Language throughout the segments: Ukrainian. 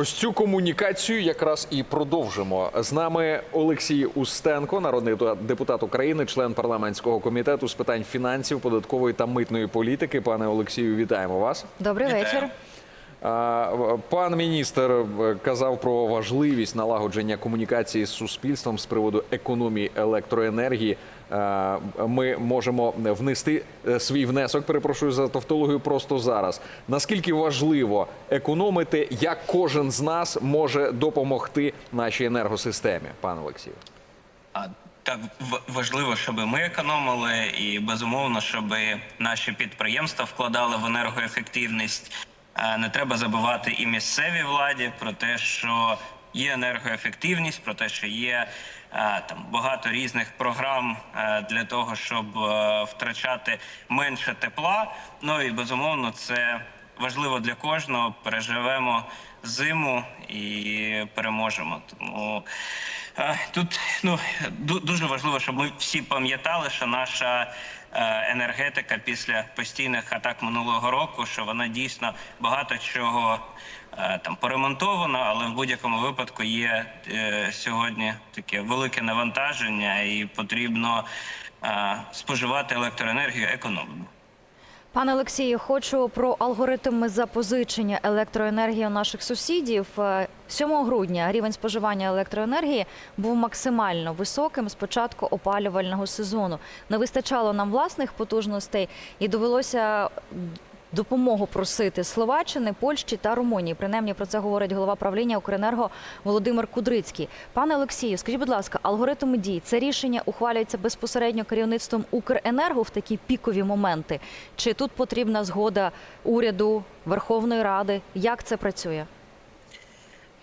Ось цю комунікацію якраз і продовжимо. З нами Олексій Устенко, народний депутат України, член парламентського комітету з питань фінансів, податкової та митної політики. Пане Олексію, вітаємо вас. Добрий Вітаю. вечір. Пан міністр е, казав про важливість налагодження комунікації з суспільством з приводу економії електроенергії. А, Ми можемо внести е, свій внесок, перепрошую за тавтологію, просто зараз. Наскільки важливо економити, як кожен з нас може допомогти нашій енергосистемі, пане Олексію? Так важливо, щоб ми економили, і безумовно, щоб наші підприємства вкладали в енергоефективність. Е, Не треба забувати і місцевій владі про те, що є енергоефективність, про те, що є е, там багато різних програм е, для того, щоб е, втрачати менше тепла. Ну і безумовно, це важливо для кожного. Переживемо зиму і переможемо. Тому тут ну дуже важливо, щоб ми всі пам'ятали, що наша е, енергетика після постійних атак минулого року, що вона дійсно багато чого е, там поремонтована, але в будь-якому випадку є е, сьогодні таке велике навантаження, і потрібно е, споживати електроенергію економно. Пане Олексію, хочу про алгоритми запозичення електроенергії у наших сусідів. Е, 7 грудня рівень споживання електроенергії був максимально високим з початку опалювального сезону. Не вистачало нам власних потужностей і довелося допомогу просити Словаччини, Польщі та Румунії. Принаймні про це говорить голова правління Укренерго Володимир Кудрицький. Пане Олексію, скажіть, будь ласка, алгоритм дій це рішення ухвалюється безпосередньо керівництвом Укренерго в такі пікові моменти? Чи тут потрібна згода уряду, Верховної Ради? Як це працює?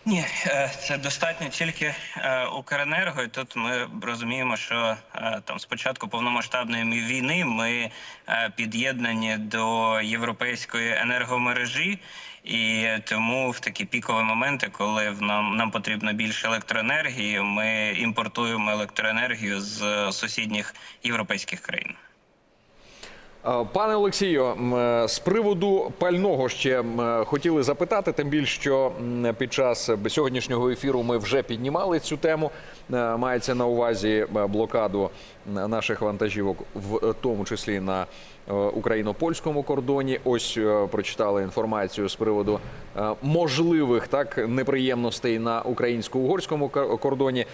Ні, е, це достатньо тільки е, Укренерго. І тут ми розуміємо, що е, там з початку повномасштабної війни ми під'єднані до європейської енергомережі. І тому в такі пікові моменти, коли нам нам потрібно більше електроенергії, ми імпортуємо електроенергію з сусідніх європейських країн. Е, Пане Олексію, е, з приводу пального ще е, хотіли запитати, тим більше, що під час сьогоднішнього ефіру ми вже піднімали цю тему. Мається на увазі блокаду наших вантажівок, в тому числі на е, україно-польському кордоні. Ось прочитали інформацію з приводу можливих так неприємностей на українсько-угорському кор- кордоні.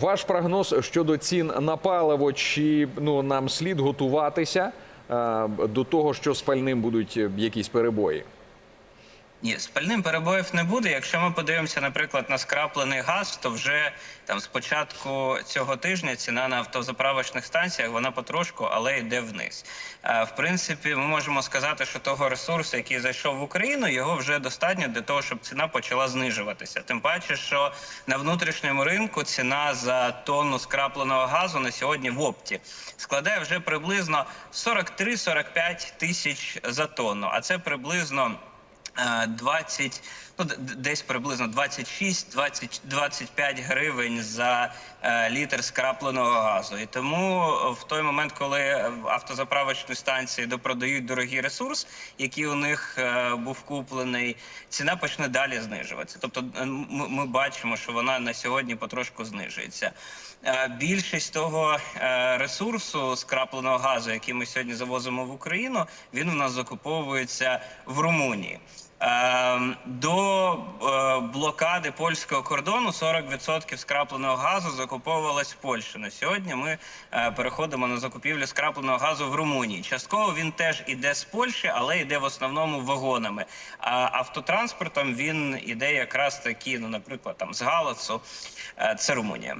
Ваш прогноз щодо цін на паливо, чи ну нам слід готуватися? Е, до того, що з пальним будуть е, якісь перебої. Ні, з пальним перебоїв не буде. Якщо ми подивимося, наприклад, на скраплений газ, то вже там з початку цього тижня ціна на автозаправочних станціях вона потрошку, але йде вниз. Е, В принципі, ми можемо сказати, що того ресурсу, який зайшов в Україну, його вже достатньо для того, щоб ціна почала знижуватися. Тим паче, що на внутрішньому ринку ціна за тонну скрапленого газу на сьогодні в опті складає вже приблизно 43-45 тисяч за тонну, а це приблизно. Е, 20, ну десь приблизно 26-25 гривень за е, літр скрапленого газу. І тому в той момент, коли автозаправочні станції допродають дорогий ресурс, який у них е, був куплений, ціна почне далі знижуватися. Тобто е, ми, бачимо, що вона на сьогодні потрошку знижується. Більшість того ресурсу скрапленого газу, який ми сьогодні завозимо в Україну, він у нас закуповується в Румунії. Е, До е, блокади польського кордону 40% скрапленого газу закуповувалось в Польщі. На сьогодні ми е, переходимо на закупівлю скрапленого газу в Румунії. Частково він теж іде з Польщі, але йде в основному вагонами. А автотранспортом він іде якраз такі, ну, наприклад, там з Галацу. Е, Це Румунія.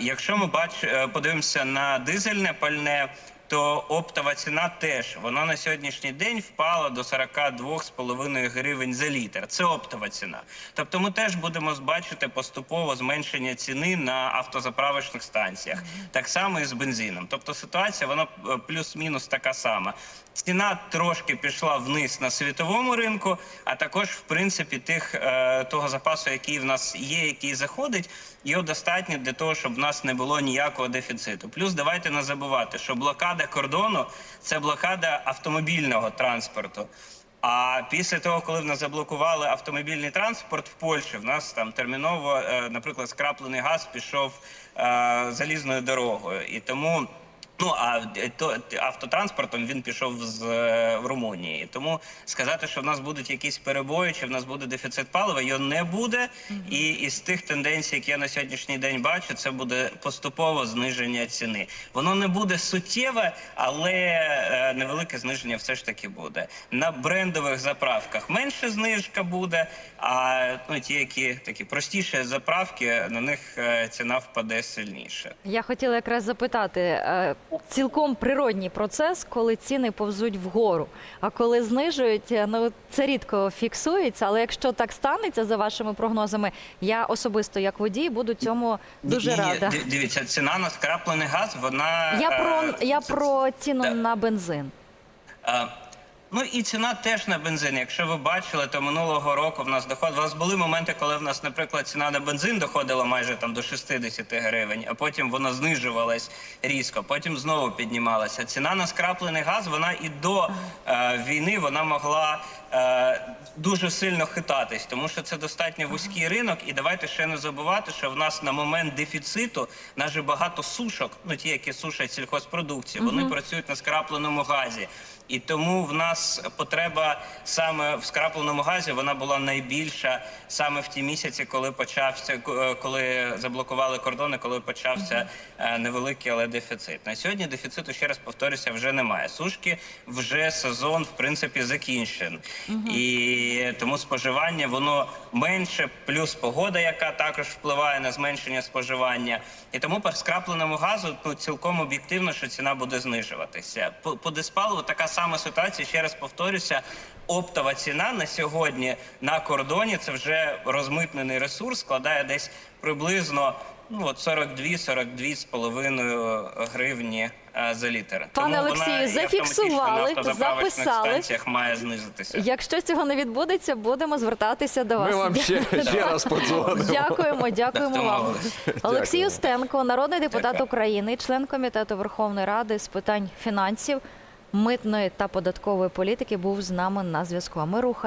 Якщо ми бач, подивимося на дизельне пальне, то оптова ціна теж вона на сьогоднішній день впала до 42,5 гривень за літр. Це оптова ціна. Тобто ми теж будемо бачити поступово зменшення ціни на автозаправочних станціях. Так само і з бензином. Тобто ситуація вона е, плюс-мінус така сама. Ціна трошки пішла вниз на світовому ринку, а також в принципі тих е, того запасу, який в нас є, який заходить, його достатньо для того, щоб в нас не було ніякого дефіциту. Плюс давайте не забувати, що блокада кордону це блокада автомобільного транспорту. А після того, коли в нас заблокували автомобільний транспорт в Польщі, в нас там терміново, е, наприклад, скраплений газ пішов е, залізною дорогою. І тому. Ну а то автотранспортом він пішов з е, в Румунії. Тому сказати, що в нас будуть якісь перебої, чи в нас буде дефіцит палива, його не буде. І із тих тенденцій, які я на сьогоднішній день бачу, це буде поступове зниження ціни. Воно не буде суттєве, але е, невелике зниження все ж таки буде. На брендових заправках менше знижка буде. А ну ті, які такі простіші заправки, на них е, ціна впаде сильніше. Я хотіла якраз запитати, е, цілком природній процес, коли ціни повзуть вгору. А коли знижують, е, ну це рідко фіксується. Але якщо так станеться за вашими прогнозами, я особисто як водій буду цьому дуже Ні, рада. Дивіться, ціна на скраплений газ, вона Я е, про я це- про ціну да. на бензин. Е, Ну і ціна теж на бензин. Якщо ви бачили, то минулого року в нас доход. У нас були моменти, коли в нас, наприклад, ціна на бензин доходила майже там до 60 гривень, а потім вона знижувалась різко, потім знову піднімалася. Ціна на скраплений газ, вона і до е, війни вона могла дуже сильно хитатись, тому що це достатньо вузький ринок. І давайте ще не забувати, що в нас на момент дефіциту нас же багато сушок, ну ті, які сушать сільхозпродукцію, вони працюють на скрапленому газі. І тому в нас потреба саме в скрапленому газі вона була найбільша саме в ті місяці, коли почався е, коли заблокували кордони, коли почався е, невеликий, але дефіцит. На сьогодні дефіциту ще раз повторюся, вже немає. Сушки вже сезон в принципі і тому споживання воно менше, плюс погода, яка також впливає на зменшення споживання. І тому по скрапленому газу ну, цілком об'єктивно, що ціна буде знижуватися. По, по диспаливу така сама ситуація. Ще раз повторюся. Оптова ціна на сьогодні на кордоні це вже розмитнений ресурс, складає десь приблизно ну от 42-42 з половиною гривні за літр. Пане Тому Олексію, вона і зафіксували, автоматично на автозаправочних записали. станціях має знизитися. Якщо цього не відбудеться, будемо звертатися до вас. Ми вам ще, ще раз подзвонимо. Дякуємо, дякуємо вам. домовились. Олексій Устенко, народний депутат Дякую. України, член комітету Верховної Ради з питань фінансів, митної та податкової політики, був з нами на зв'язку. А ми рухаємо.